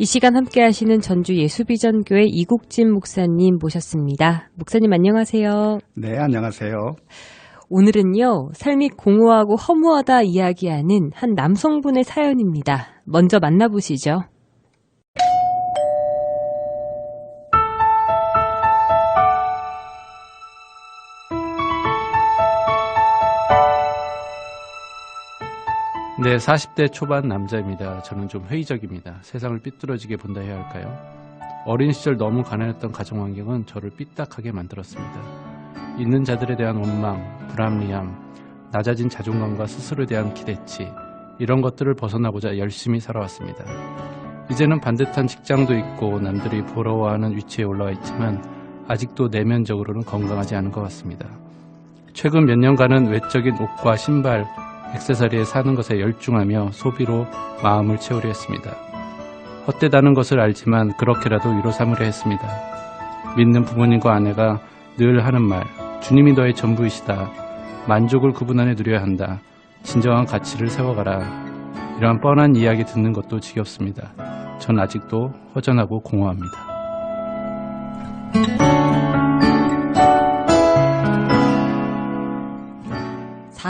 이 시간 함께 하시는 전주 예수비전교회 이국진 목사님 모셨습니다. 목사님 안녕하세요. 네, 안녕하세요. 오늘은요, 삶이 공허하고 허무하다 이야기하는 한 남성분의 사연입니다. 먼저 만나보시죠. 네, 40대 초반 남자입니다. 저는 좀 회의적입니다. 세상을 삐뚤어지게 본다 해야 할까요? 어린 시절 너무 가난했던 가정 환경은 저를 삐딱하게 만들었습니다. 있는 자들에 대한 원망, 불합리함, 낮아진 자존감과 스스로에 대한 기대치, 이런 것들을 벗어나고자 열심히 살아왔습니다. 이제는 반듯한 직장도 있고 남들이 부러워하는 위치에 올라와 있지만 아직도 내면적으로는 건강하지 않은 것 같습니다. 최근 몇 년간은 외적인 옷과 신발, 액세서리에 사는 것에 열중하며 소비로 마음을 채우려 했습니다. 헛되다는 것을 알지만 그렇게라도 위로 삼으려 했습니다. 믿는 부모님과 아내가 늘 하는 말, 주님이 너의 전부이시다. 만족을 그분 안에 누려야 한다. 진정한 가치를 세워가라. 이러한 뻔한 이야기 듣는 것도 지겹습니다. 전 아직도 허전하고 공허합니다.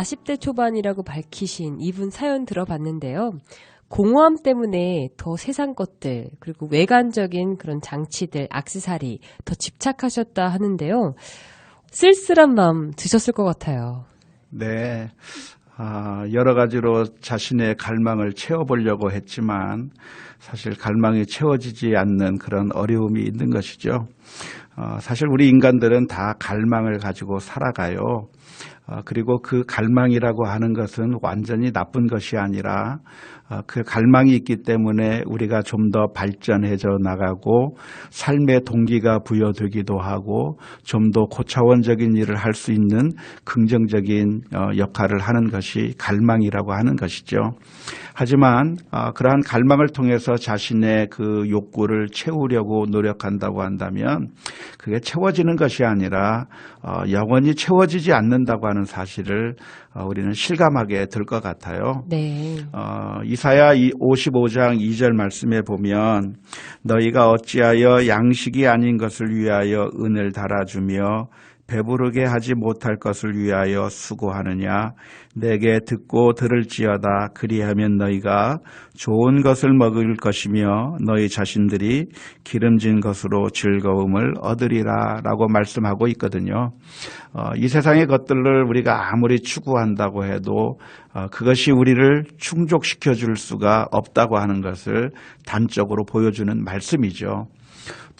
40대 초반이라고 밝히신 이분 사연 들어봤는데요. 공허함 때문에 더 세상 것들, 그리고 외관적인 그런 장치들, 악세사리 더 집착하셨다 하는데요. 쓸쓸한 마음 드셨을 것 같아요. 네. 아, 여러 가지로 자신의 갈망을 채워보려고 했지만 사실 갈망이 채워지지 않는 그런 어려움이 있는 것이죠. 어, 사실 우리 인간들은 다 갈망을 가지고 살아가요. 어, 그리고 그 갈망이라고 하는 것은 완전히 나쁜 것이 아니라 어, 그 갈망이 있기 때문에 우리가 좀 더 발전해져 나가고 삶의 동기가 부여되기도 하고 좀 더 고차원적인 일을 할 수 있는 긍정적인 어, 역할을 하는 것이 갈망이라고 하는 것이죠. 하지만 어, 그러한 갈망을 통해서 자신의 그 욕구를 채우려고 노력한다고 한다면 그게 채워지는 것이 아니라 어, 영원히 채워지지 않는다고 하는 사실을 어, 우리는 실감하게 될 것 같아요. 네. 어, 이사야 55장 2절 말씀에 보면 너희가 어찌하여 양식이 아닌 것을 위하여 은을 달아주며 배부르게 하지 못할 것을 위하여 수고하느냐 내게 듣고 들을지어다 그리하면 너희가 좋은 것을 먹을 것이며 너희 자신들이 기름진 것으로 즐거움을 얻으리라라고 말씀하고 있거든요. 어, 이 세상의 것들을 우리가 아무리 추구한다고 해도 어, 그것이 우리를 충족시켜 줄 수가 없다고 하는 것을 단적으로 보여주는 말씀이죠.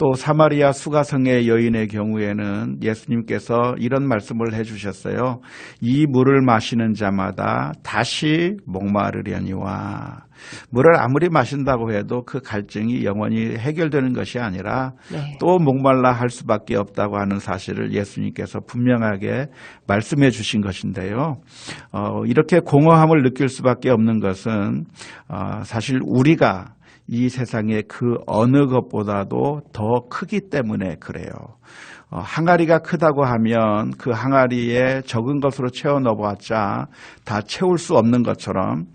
또 사마리아 수가성의 여인의 경우에는 예수님께서 이런 말씀을 해주셨어요. 이 물을 마시는 자마다 다시 목마르려니와 물을 아무리 마신다고 해도 그 갈증이 영원히 해결되는 것이 아니라 네. 또 목말라 할 수밖에 없다고 하는 사실을 예수님께서 분명하게 말씀해 주신 것인데요. 어, 이렇게 공허함을 느낄 수밖에 없는 것은 어, 사실 우리가 이 세상의 그 어느 것보다도 더 크기 때문에 그래요. 어, 항아리가 크다고 하면 그 항아리에 적은 것으로 채워 넣어봤자 다 채울 수 없는 것처럼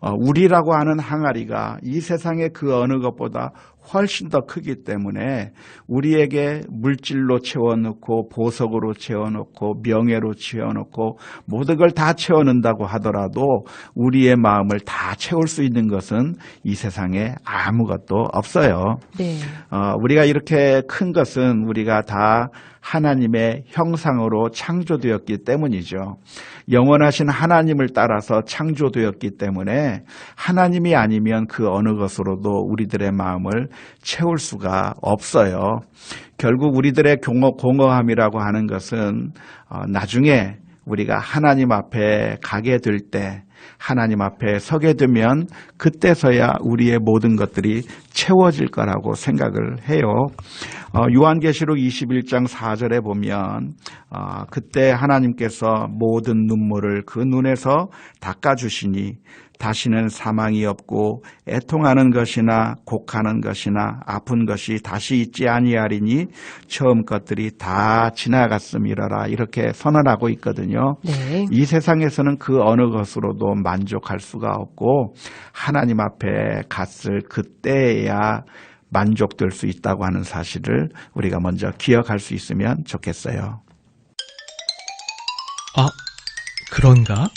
어, 우리라고 하는 항아리가 이 세상의 그 어느 것보다 훨씬 더 크기 때문에 우리에게 물질로 채워놓고 보석으로 채워놓고 명예로 채워놓고 모든 걸 다 채워넣는다고 하더라도 우리의 마음을 다 채울 수 있는 것은 이 세상에 아무것도 없어요. 네. 어, 우리가 이렇게 큰 것은 우리가 다 하나님의 형상으로 창조되었기 때문이죠. 영원하신 하나님을 따라서 창조되었기 때문에 하나님이 아니면 그 어느 것으로도 우리들의 마음을 채울 수가 없어요. 결국 우리들의 공허, 공허함이라고 하는 것은 어, 나중에 우리가 하나님 앞에 가게 될 때, 하나님 앞에 서게 되면 그때서야 우리의 모든 것들이 채워질 거라고 생각을 해요. 어, 요한계시록 21장 4절에 보면 어, 그때 하나님께서 모든 눈물을 그 눈에서 닦아주시니 다시는 사망이 없고 애통하는 것이나 곡하는 것이나 아픈 것이 다시 있지 아니하리니 처음 것들이 다 지나갔음이라라 이렇게 선언하고 있거든요. 네. 이 세상에서는 그 어느 것으로도 만족할 수가 없고 하나님 앞에 갔을 그때야 만족될 수 있다고 하는 사실을 우리가 먼저 기억할 수 있으면 좋겠어요. 아, 그런가?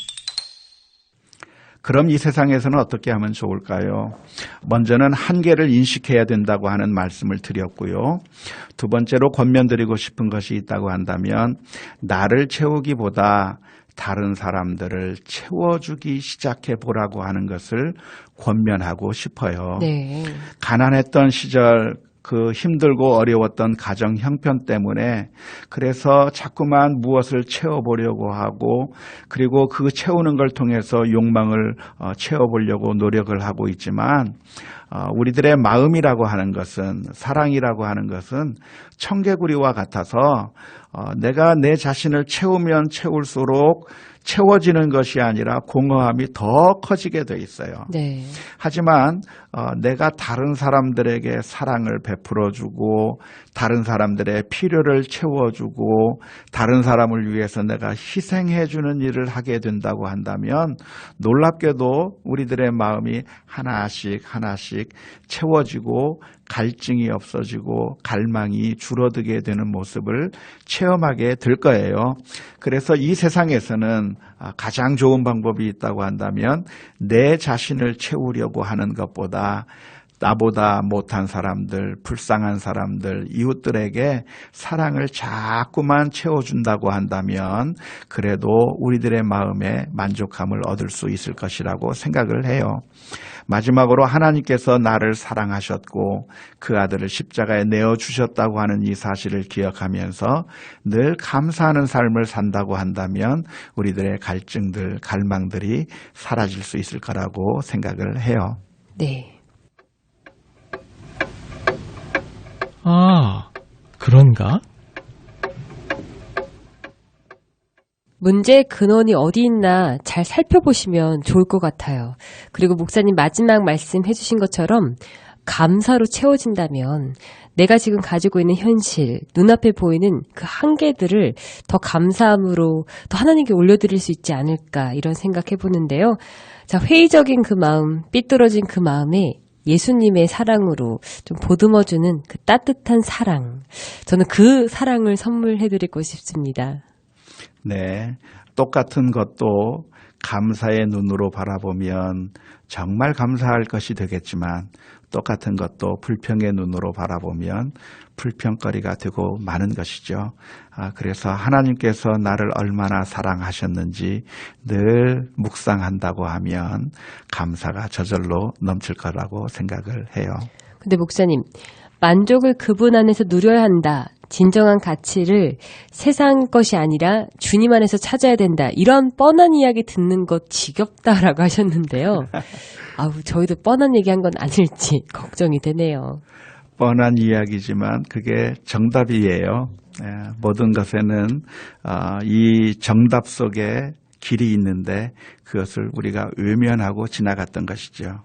그럼 이 세상에서는 어떻게 하면 좋을까요? 먼저는 한계를 인식해야 된다고 하는 말씀을 드렸고요. 두 번째로 권면드리고 싶은 것이 있다고 한다면 나를 채우기보다 다른 사람들을 채워주기 시작해 보라고 하는 것을 권면하고 싶어요. 네. 가난했던 시절 그 힘들고 어려웠던 가정 형편 때문에 그래서 자꾸만 무엇을 채워보려고 하고 그리고 그 채우는 걸 통해서 욕망을 어, 채워보려고 노력을 하고 있지만 어, 우리들의 마음이라고 하는 것은 사랑이라고 하는 것은 청개구리와 같아서 어, 내가 내 자신을 채우면 채울수록 채워지는 것이 아니라 공허함이 더 커지게 돼 있어요. 네. 하지만 어, 내가 다른 사람들에게 사랑을 베풀어주고 다른 사람들의 필요를 채워주고 다른 사람을 위해서 내가 희생해주는 일을 하게 된다고 한다면 놀랍게도 우리들의 마음이 하나씩 하나씩 채워지고 갈증이 없어지고 갈망이 줄어들게 되는 모습을 체험하게 될 거예요. 그래서 이 세상에서는 아, 가장 좋은 방법이 있다고 한다면 내 자신을 채우려고 하는 것보다 나보다 못한 사람들, 불쌍한 사람들, 이웃들에게 사랑을 자꾸만 채워준다고 한다면 그래도 우리들의 마음에 만족함을 얻을 수 있을 것이라고 생각을 해요. 마지막으로 하나님께서 나를 사랑하셨고 그 아들을 십자가에 내어 주셨다고 하는 이 사실을 기억하면서 늘 감사하는 삶을 산다고 한다면 우리들의 갈증들, 갈망들이 사라질 수 있을 거라고 생각을 해요. 네. 아, 그런가? 문제의 근원이 어디 있나 잘 살펴보시면 좋을 것 같아요. 그리고 목사님 마지막 말씀 해 주신 것처럼 감사로 채워진다면 내가 지금 가지고 있는 현실, 눈앞에 보이는 그 한계들을 더 감사함으로 더 하나님께 올려드릴 수 있지 않을까 이런 생각해 보는데요. 자, 회의적인 그 마음, 삐뚤어진 그 마음에 예수님의 사랑으로 좀 보듬어주는 그 따뜻한 사랑. 저는 그 사랑을 선물해드리고 싶습니다. 네. 똑같은 것도 감사의 눈으로 바라보면 정말 감사할 것이 되겠지만 똑같은 것도 불평의 눈으로 바라보면 불평거리가 되고 많은 것이죠. 아, 그래서 하나님께서 나를 얼마나 사랑하셨는지 늘 묵상한다고 하면 감사가 저절로 넘칠 거라고 생각을 해요. 근데 목사님, 만족을 그분 안에서 누려야 한다. 진정한 가치를 세상 것이 아니라 주님 안에서 찾아야 된다. 이런 뻔한 이야기 듣는 것 지겹다라고 하셨는데요. 아우, 저희도 뻔한 얘기 한 건 아닐지 걱정이 되네요. 뻔한 이야기지만 그게 정답이에요. 예, 모든 것에는 어, 이 정답 속에 길이 있는데 그것을 우리가 외면하고 지나갔던 것이죠.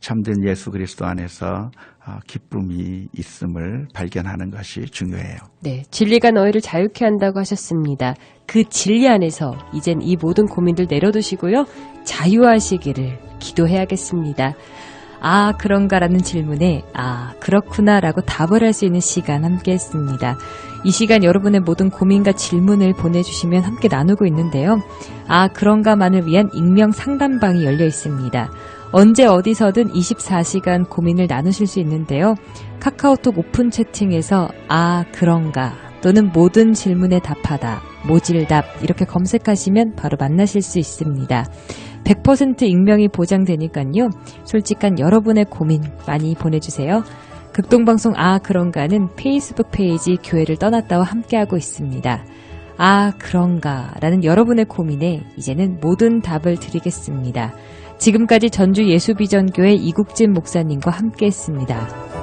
참된 예수 그리스도 안에서 어, 기쁨이 있음을 발견하는 것이 중요해요. 네, 진리가 너희를 자유케 한다고 하셨습니다. 그 진리 안에서 이젠 이 모든 고민들 내려두시고요. 자유하시기를 기도해야겠습니다. 아, 그런가라는 질문에 아, 그렇구나라고 답을 할 수 있는 시간 함께 했습니다. 이 시간 여러분의 모든 고민과 질문을 보내주시면 함께 나누고 있는데요. 아, 그런가만을 위한 익명 상담방이 열려 있습니다. 언제 어디서든 24시간 고민을 나누실 수 있는데요. 카카오톡 오픈 채팅에서 아, 그런가 또는 모든 질문에 답하다, 모질답 이렇게 검색하시면 바로 만나실 수 있습니다. 100% 익명이 보장되니까요. 솔직한 여러분의 고민 많이 보내주세요. 극동방송 아 그런가는 페이스북 페이지 교회를 떠났다와 함께하고 있습니다. 아, 그런가. 라는 여러분의 고민에 이제는 모든 답을 드리겠습니다. 지금까지 전주 예수비전교회 이국진 목사님과 함께 했습니다.